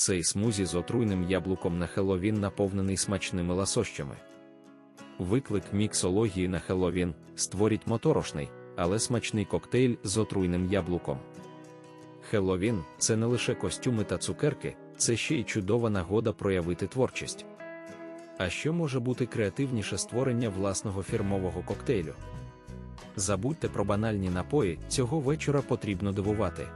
Цей смузі з отруйним яблуком на Хеллоуін наповнений смачними ласощами. Виклик міксології на Хеллоуін створить моторошний, але смачний коктейль з отруйним яблуком. Хеллоуін – це не лише костюми та цукерки, це ще й чудова нагода проявити творчість. А що може бути креативніше створення власного фірмового коктейлю? Забудьте про банальні напої, цього вечора потрібно дивувати.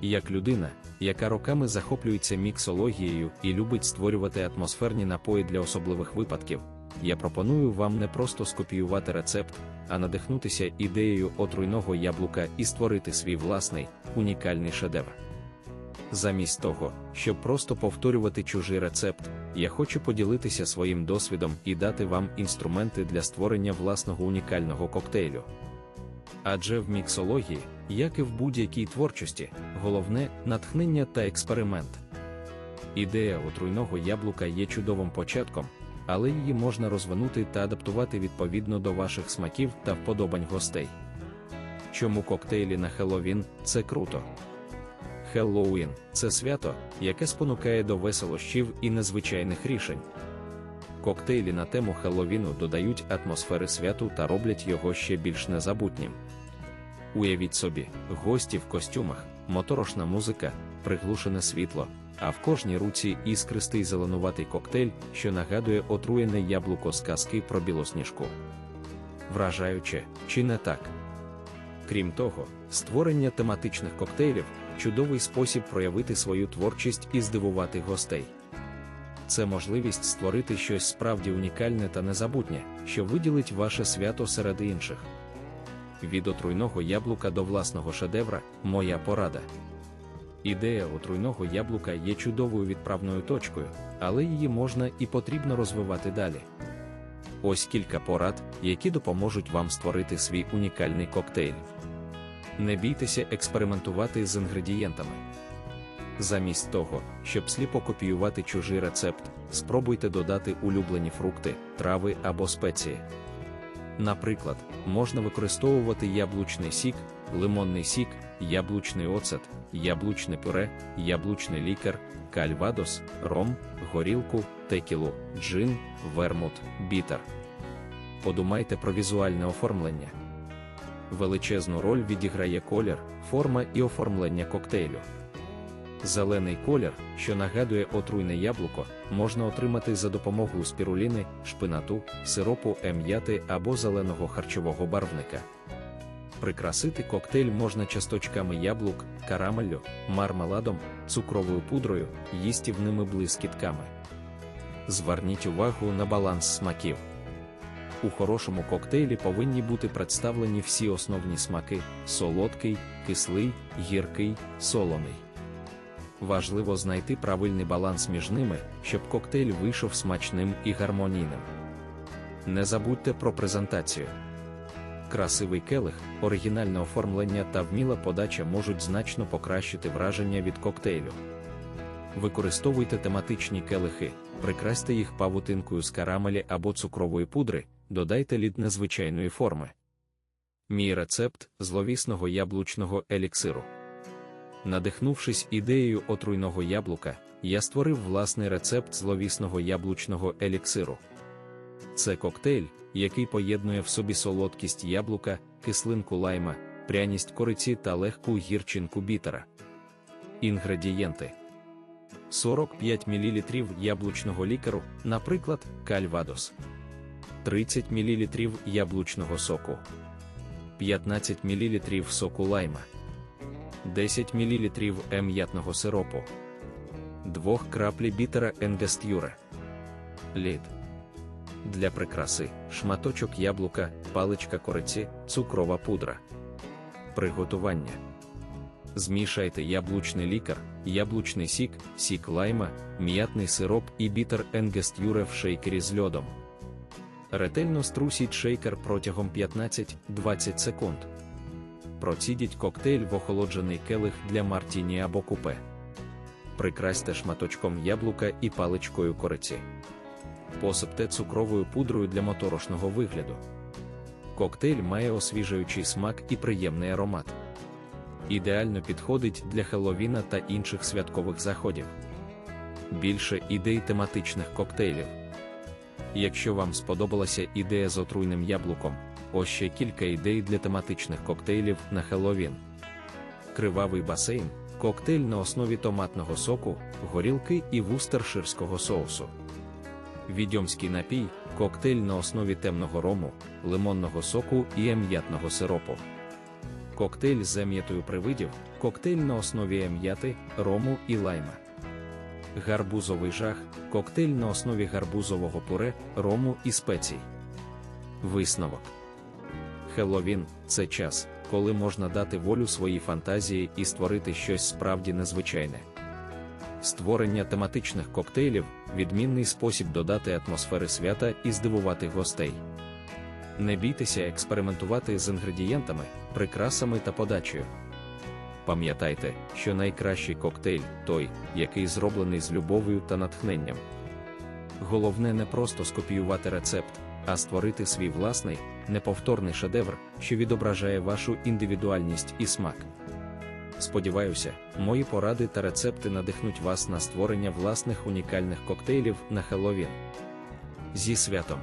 Як людина, яка роками захоплюється міксологією і любить створювати атмосферні напої для особливих випадків, я пропоную вам не просто скопіювати рецепт, а надихнутися ідеєю отруйного яблука і створити свій власний, унікальний шедевр. Замість того, щоб просто повторювати чужий рецепт, я хочу поділитися своїм досвідом і дати вам інструменти для створення власного унікального коктейлю. Адже в міксології, як і в будь-якій творчості, головне натхнення та експеримент. Ідея отруйного яблука є чудовим початком, але її можна розвинути та адаптувати відповідно до ваших смаків та вподобань гостей. Чому коктейлі на Хеллоуін – це круто? Хеллоуін це свято, яке спонукає до веселощів і незвичайних рішень. Коктейлі на тему Хеллоуіну додають атмосфери святу та роблять його ще більш незабутнім. Уявіть собі, гості в костюмах, моторошна музика, приглушене світло, а в кожній руці іскристий зеленуватий коктейль, що нагадує отруєне яблуко з казки про білосніжку. Вражаюче, чи не так? Крім того, створення тематичних коктейлів чудовий спосіб проявити свою творчість і здивувати гостей. Це можливість створити щось справді унікальне та незабутнє, що виділить ваше свято серед інших. Від отруйного яблука до власного шедевра моя порада. Ідея отруйного яблука є чудовою відправною точкою, але її можна і потрібно розвивати далі. Ось кілька порад, які допоможуть вам створити свій унікальний коктейль. Не бійтеся експериментувати з інгредієнтами. Замість того, щоб сліпо копіювати чужий рецепт, спробуйте додати улюблені фрукти, трави або спеції. Наприклад, можна використовувати яблучний сік, лимонний сік, яблучний оцет, яблучне пюре, яблучний лікар, кальвадос, ром, горілку, текілу, джин, вермут, бітер. Подумайте про візуальне оформлення. Величезну роль відіграє колір, форма і оформлення коктейлю. Зелений колір, що нагадує отруйне яблуко, можна отримати за допомогою спіруліни, шпинату, сиропу ем'яти або зеленого харчового барвника. Прикрасити коктейль можна часточками яблук, карамеллю, мармеладом, цукровою пудрою, їстівними блискітками. Зверніть увагу на баланс смаків. У хорошому коктейлі повинні бути представлені всі основні смаки: солодкий, кислий, гіркий, солоний. Важливо знайти правильний баланс між ними, щоб коктейль вийшов смачним і гармонійним. Не забудьте про презентацію. Красивий келих, оригінальне оформлення та вміла подача можуть значно покращити враження від коктейлю. Використовуйте тематичні келихи, прикрасьте їх павутинкою з карамелі або цукрової пудри, додайте лід незвичайної форми. Мій рецепт зловісного яблучного еліксиру. Надихнувшись ідеєю отруйного яблука, я створив власний рецепт зловісного яблучного еліксиру. Це коктейль, який поєднує в собі солодкість яблука, кислинку лайма, пряність кориці та легку гірчинку бітера. Інгредієнти 45 мл яблучного лікару, наприклад, кальвадос, 30 мл яблучного соку, 15 мл соку лайма. 10 мл ем'ятного сиропу, 2 краплі бітера енгестюре, лід. Для прикраси шматочок яблука, паличка кориці, цукрова пудра. Приготування. Змішайте яблучний лікар, яблучний сік, сік лайма, м'ятний сироп і бітер енгестюре в шейкері з льодом. Ретельно струсіть шейкер протягом 15-20 секунд. Процідіть коктейль в охолоджений келих для мартіні або купе. Прикрасьте шматочком яблука і паличкою кориці. Посипте цукровою пудрою для моторошного вигляду. Коктейль має освіжаючий смак і приємний аромат. Ідеально підходить для Хелловіна та інших святкових заходів. більше ідей тематичних коктейлів. Якщо вам сподобалася ідея з отруйним яблуком, ось ще кілька ідей для тематичних коктейлів на Хеллоуін. Кривавий басейн, коктейль на основі томатного соку, горілки і вустерширського соусу. Відьомський напій, коктейль на основі темного рому, лимонного соку і ем'ятного сиропу. Коктейль з ем'ятою привидів, коктейль на основі ем'яти, рому і лайма. Гарбузовий жах, коктейль на основі гарбузового пуре, рому і спецій. Висновок. Хеллоуін – це час, коли можна дати волю своїй фантазії і створити щось справді незвичайне. Створення тематичних коктейлів відмінний спосіб додати атмосфери свята і здивувати гостей. Не бійтеся експериментувати з інгредієнтами, прикрасами та подачею. Пам'ятайте, що найкращий коктейль той, який зроблений з любов'ю та натхненням. Головне не просто скопіювати рецепт, а створити свій власний, неповторний шедевр, що відображає вашу індивідуальність і смак. Сподіваюся, мої поради та рецепти надихнуть вас на створення власних унікальних коктейлів на Хеллоуін. Зі святом!